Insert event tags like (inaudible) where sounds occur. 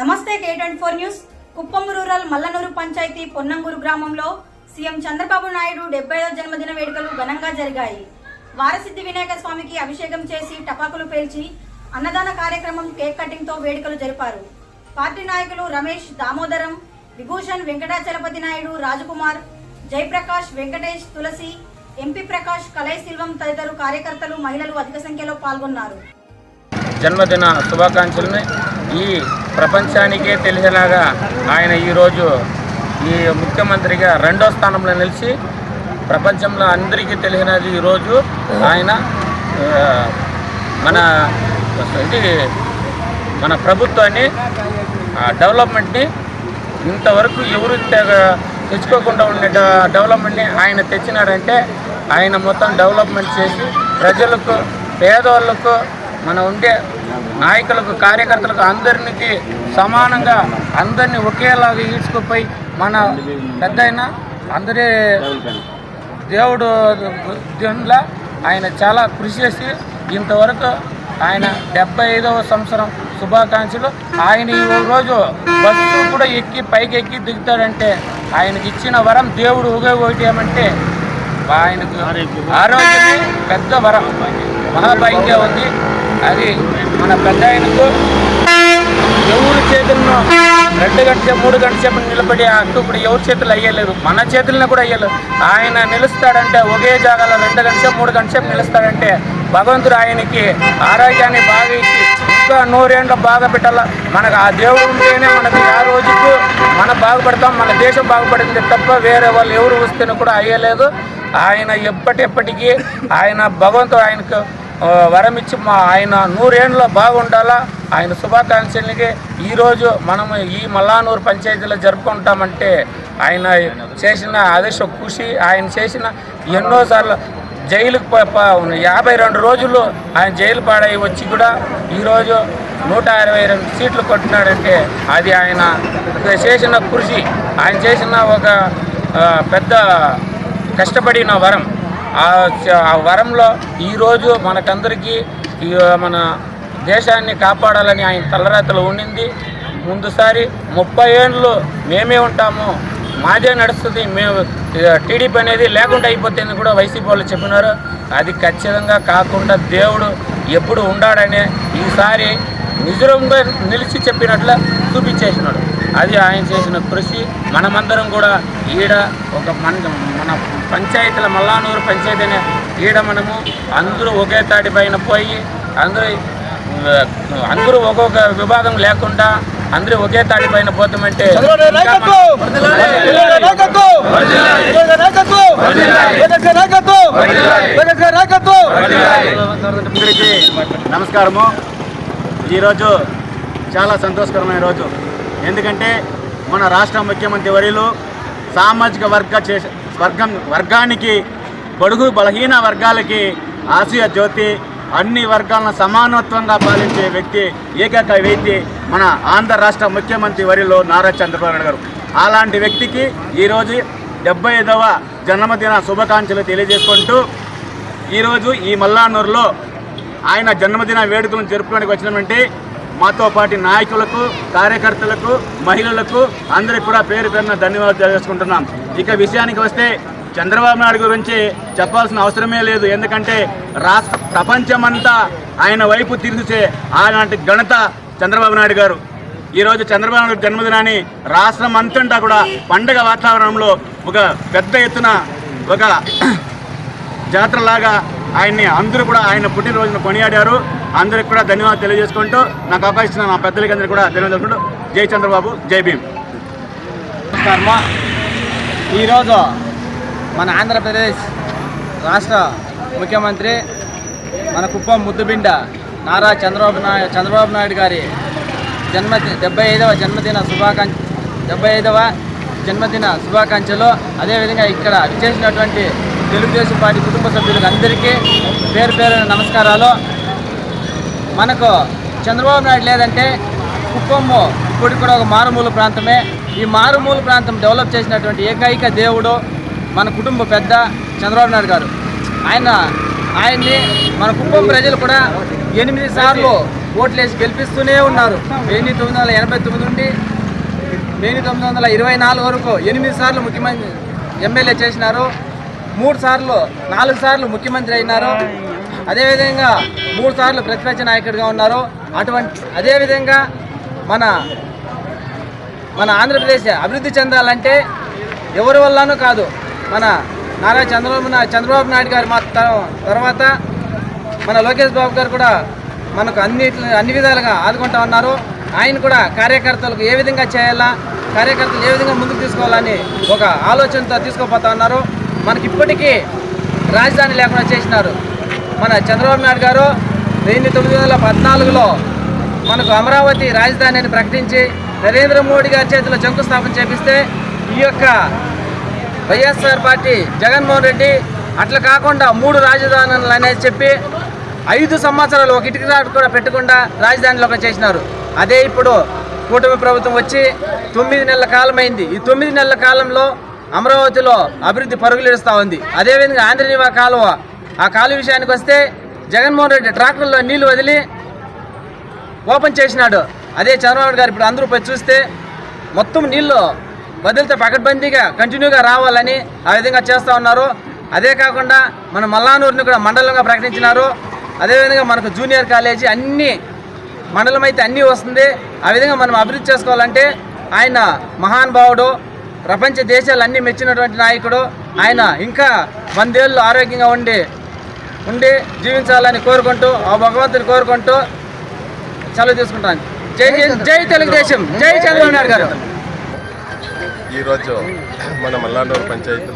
నమస్తే K twenty four news. Kuppam rural Mallanur panchayat Ponnanguru గ్రామంలో CM Chandrababu Naidu డెబ్బై జన్మదిన వేడుకలు ఘనంగా జరిగాయి. వారసిద్ధి వినాయక స్వామికి అభిషేకం చేసి టపాకులు పేల్చి అన్నదాన కార్యక్రమం కేక్ కటింగ్తో వేడుకలు జరిపారు. పార్టీ నాయకులు రమేష్ దామోదరం విభూషణ్ వెంకటాచలపతి నాయుడు రాజకుమార్ జయప్రకాష్ వెంకటేష్ తులసి ఎంపీ ప్రకాష్ కలై సిల్వం తదితరు కార్యకర్తలు మహిళలు అధిక సంఖ్యలో పాల్గొన్నారు. జన్మదిన శుభాకాంక్షల్ని ఈ ప్రపంచానికే తెలిసేలాగా ఆయన ఈరోజు ఈ ముఖ్యమంత్రిగా రెండో స్థానంలో నిలిచి ప్రపంచంలో అందరికీ తెలిసినది ఈరోజు ఆయన మన ఇది మన ప్రభుత్వాన్ని ఆ, డెవలప్మెంట్ని ఇంతవరకు ఎవరు తెగ- తెచ్చుకోకుండా ఉండే డెవలప్మెంట్ని ఆయన తెచ్చినాడంటే ఆయన మొత్తం డెవలప్మెంట్ చేసి ప్రజలకు పేదవాళ్ళకు మన ఉండే నాయకులకు కార్యకర్తలకు అందరికి సమానంగా అందరినీ ఒకేలాగా ఈడ్చుకుపోయి మన పెద్ద అందరి దేవుడు దీనిలో ఆయన చాలా కృషి చేసి ఇంతవరకు ఆయన డెబ్బై ఐదవ సంవత్సరం శుభాకాంక్షలు. ఆయన ఈ రోజు బస్సు కూడా ఎక్కి పైకి ఎక్కి దిగుతాడంటే ఆయనకి ఇచ్చిన వరం దేవుడు ఒకటి ఏమంటే ఆయనకు ఆరోగ్యమే పెద్ద వరం. మహాభాగ్యంగా ఉంది. అది మన పెద్ద ఆయనకు ఎవరి చేతులను రెండు గంటల మూడు గంటల సేపు నిలబడి అంటూ ఇప్పుడు ఎవరి చేతులు అయ్యలేదు? మన చేతులను కూడా అయ్యలేదు. ఆయన నిలుస్తాడంటే ఒకే జాగాలో రెండు గంటల సేపు మూడు గంటల సేపు నిలుస్తాడంటే భగవంతుడు ఆయనకి ఆరోగ్యాన్ని బాగా ఇచ్చి ఇంకా నూరేళ్ళు బాగా పెట్టాల? మనకు ఆ దేవుడు ఉంటేనే మనకి ఆ రోజుకు మనం బాగుపడతాం మన దేశం బాగుపడింది తప్ప వేరే వాళ్ళు ఎవరు వస్తేనే కూడా అయ్యలేదు. ఆయన ఎప్పటిప్పటికీ ఆయన భగవంతుడు ఆయనకు వరం ఇచ్చి మా ఆయన నూరేండ్లో బాగుండాలా? ఆయన శుభాకాంక్షలకి ఈరోజు మనము ఈ మల్లానూరు పంచాయతీలో జరుపుకుంటామంటే ఆయన చేసిన ఆదేశ కృషి ఆయన చేసిన ఎన్నోసార్లు జైలుకు యాభై రెండు రోజులు ఆయన జైలు పాడై వచ్చి కూడా ఈరోజు నూట అరవై రెండు సీట్లు కొట్టినాడంటే అది ఆయన చేసిన కృషి. ఆయన చేసిన ఒక పెద్ద కష్టపడిన వరం. ఆ చ- ఆ వరంలో ఈరోజు మనకందరికీ ఈ మన దేశాన్ని కాపాడాలని ఆయన తలరాతలు ఉండింది. ముందుసారి ముప్పై ఏళ్ళు మేమే ఉంటాము మాదే నడుస్తుంది మేము టీడీపీ అనేది లేకుండా అయిపోతుంది కూడా వైసీపీ వాళ్ళు చెప్పినారు. అది ఖచ్చితంగా కాకుండా దేవుడు ఎప్పుడు ఉండాడనే ఈసారి నిజరంగా నిలిచి చెప్పినట్ల చూపించేసినాడు. అది ఆయన చేసిన కృషి. మనమందరం కూడా ఈడ ఒక మన మన పంచాయతీల మల్లానూరు పంచాయతీ అనే ఈడ మనము అందరూ ఒకే తాటి పైన పోయి అందరూ అందరూ ఒక్కొక్క విభాగం లేకుండా అందరూ ఒకే తాటి పైన పోతామంటే అందరికీ నమస్కారము. ఈరోజు చాలా సంతోషకరమైన రోజు. ఎందుకంటే మన రాష్ట్ర ముఖ్యమంత్రి వర్యులు సామాజిక వర్గ చే వర్గం వర్గానికి బడుగు బలహీన వర్గాలకి ఆసియా జ్యోతి అన్ని వర్గాలను సమానత్వంగా పాలించే వ్యక్తి ఏకైక వ్యక్తి మన ఆంధ్ర రాష్ట్ర ముఖ్యమంత్రి వరిలో నారా చంద్రబాబు నాయుడు గారు. అలాంటి వ్యక్తికి ఈరోజు డెబ్బై ఐదవ జన్మదిన శుభాకాంక్షలు తెలియజేసుకుంటూ ఈరోజు ఈ మల్లానూరులో ఆయన జన్మదిన వేడుకలను జరుపుకోవడానికి వచ్చినటువంటి మాతో పాటి నాయకులకు కార్యకర్తలకు మహిళలకు అందరికి కూడా పేరు పేరున ధన్యవాదాలు తెలియజేసుకుంటున్నాం. ఇక విషయానికి వస్తే చంద్రబాబు నాయుడు గురించి చెప్పాల్సిన అవసరమే లేదు. ఎందుకంటే రాష్ట్ర ప్రపంచమంతా ఆయన వైపు తిరిగిచే ఆనాటి ఘనత చంద్రబాబు నాయుడు గారు. ఈరోజు చంద్రబాబు నాయుడు జన్మదినాన్ని రాష్ట్రం అంతటా కూడా పండగ వాతావరణంలో ఒక పెద్ద ఎత్తున ఒక (clears throat) జాతరలాగా ఆయన్ని అందరూ కూడా ఆయన పుట్టినరోజున కొనియాడారు. అందరికి కూడా ధన్యవాదాలు తెలియజేసుకుంటూ నాకు అవకాశం ఇచ్చిన నా పెద్దలకి అందరికీ కూడా ధన్యవాదాలు జై చంద్రబాబు జై భీమ్. కర్మ ఈరోజు మన ఆంధ్రప్రదేశ్ రాష్ట్ర ముఖ్యమంత్రి మన కుప్పం ముద్దుబిండ నారా చంద్రబాబు నాయుడు చంద్రబాబు నాయుడు గారి జన్మ డెబ్బై ఐదవ జన్మదిన శుభాకాంక్ష డెబ్బై ఐదవ జన్మదిన శుభాకాంక్షలు. అదేవిధంగా ఇక్కడ విచ్చేసినటువంటి తెలుగుదేశం పార్టీ కుటుంబ సభ్యులకు అందరికీ పేరు పేరు నమస్కారాలు. మనకు చంద్రబాబు నాయుడు లేదంటే కుప్పము ఇప్పుడు కూడా ఒక మారుమూల ప్రాంతమే. ఈ మారుమూల ప్రాంతం డెవలప్ చేసినటువంటి ఏకైక దేవుడు మన కుటుంబ పెద్ద చంద్రబాబు నాయుడు గారు. ఆయన ఆయన్ని మన కుప్పం ప్రజలు కూడా ఎనిమిది సార్లు ఓట్లేసి గెలిపిస్తూనే ఉన్నారు. వెయ్యి తొమ్మిది వందల ఎనభై తొమ్మిది నుండి వెయ్యి తొమ్మిది వందల ఇరవై నాలుగు వరకు ఎనిమిది సార్లు ముఖ్యమంత్రి ఎమ్మెల్యే చేసినారు. మూడు సార్లు నాలుగు సార్లు ముఖ్యమంత్రి అయినారు. అదేవిధంగా మూడు సార్లు ప్రతిపక్ష నాయకుడిగా ఉన్నారు. అటువంటి అదేవిధంగా మన మన ఆంధ్రప్రదేశ్ అభివృద్ధి చెందాలంటే ఎవరి వల్లనూ కాదు. మన నారా చంద్రబాబు చంద్రబాబు నాయుడు గారు మా తర్వాత మన లోకేష్ బాబు గారు కూడా మనకు అన్ని అన్ని విధాలుగా ఆదుకుంటా ఉన్నారు. ఆయన కూడా కార్యకర్తలకు ఏ విధంగా చేయాలా కార్యకర్తలు ఏ విధంగా ముందుకు తీసుకోవాలని ఒక ఆలోచనతో తీసుకోపోతా ఉన్నారు. మనకి ఇప్పటికీ రాజధాని లేకుండా చేసినారు. మన చంద్రబాబు నాయుడు గారు వెయ్యి తొమ్మిది వందల పద్నాలుగులో మనకు అమరావతి రాజధాని అని ప్రకటించి నరేంద్ర మోడీ గారి చేతిలో శంకుస్థాపన చేపిస్తే ఈ యొక్క వైఎస్ఆర్ పార్టీ జగన్మోహన్ రెడ్డి అట్లా కాకుండా మూడు రాజధానులు అనేది చెప్పి ఐదు సంవత్సరాలు ఒక ఇటుక రాడు కూడా పెట్టకుండా రాజధానిలోకి చేసినారు. అదే ఇప్పుడు కూటమి ప్రభుత్వం వచ్చి తొమ్మిది నెలల కాలం అయింది ఈ తొమ్మిది నెలల కాలంలో అమరావతిలో అభివృద్ధి పరుగులిడుస్తూ ఉంది. అదేవిధంగా ఆంధ్రనీవా కాలువ ఆ కాలు విషయానికి వస్తే జగన్మోహన్ రెడ్డి ట్రాక్టర్లో నీళ్ళు వదిలి ఓపెన్ చేసినాడు. అదే చంద్రబాబు గారు ఇప్పుడు అందరూ పోయి చూస్తే మొత్తం నీళ్ళు వదిలితే పకడ్బందీగా కంటిన్యూగా రావాలని ఆ విధంగా చేస్తూ ఉన్నారు. అదే కాకుండా మన మల్లానూరుని కూడా మండలంగా ప్రకటించినారు. అదేవిధంగా మనకు జూనియర్ కాలేజీ అన్ని మండలం అయితే అన్నీ వస్తుంది. ఆ విధంగా మనం అభివృద్ధి చేసుకోవాలంటే ఆయన మహానుభావుడు ప్రపంచ దేశాలు అన్నీ మెచ్చినటువంటి నాయకుడు. ఆయన ఇంకా వందేళ్ళు ఆరోగ్యంగా ఉండి ఉండి జీవించాలని కోరుకుంటూ ఆ భగవంతుని కోరుకుంటూ సెలవు తీసుకుంటాను. జై జై తెలుగుదేశం జై చంద్రబాబు నాయుడు గారు. ఈరోజు మన మల్లాండూరు పంచాయతీలో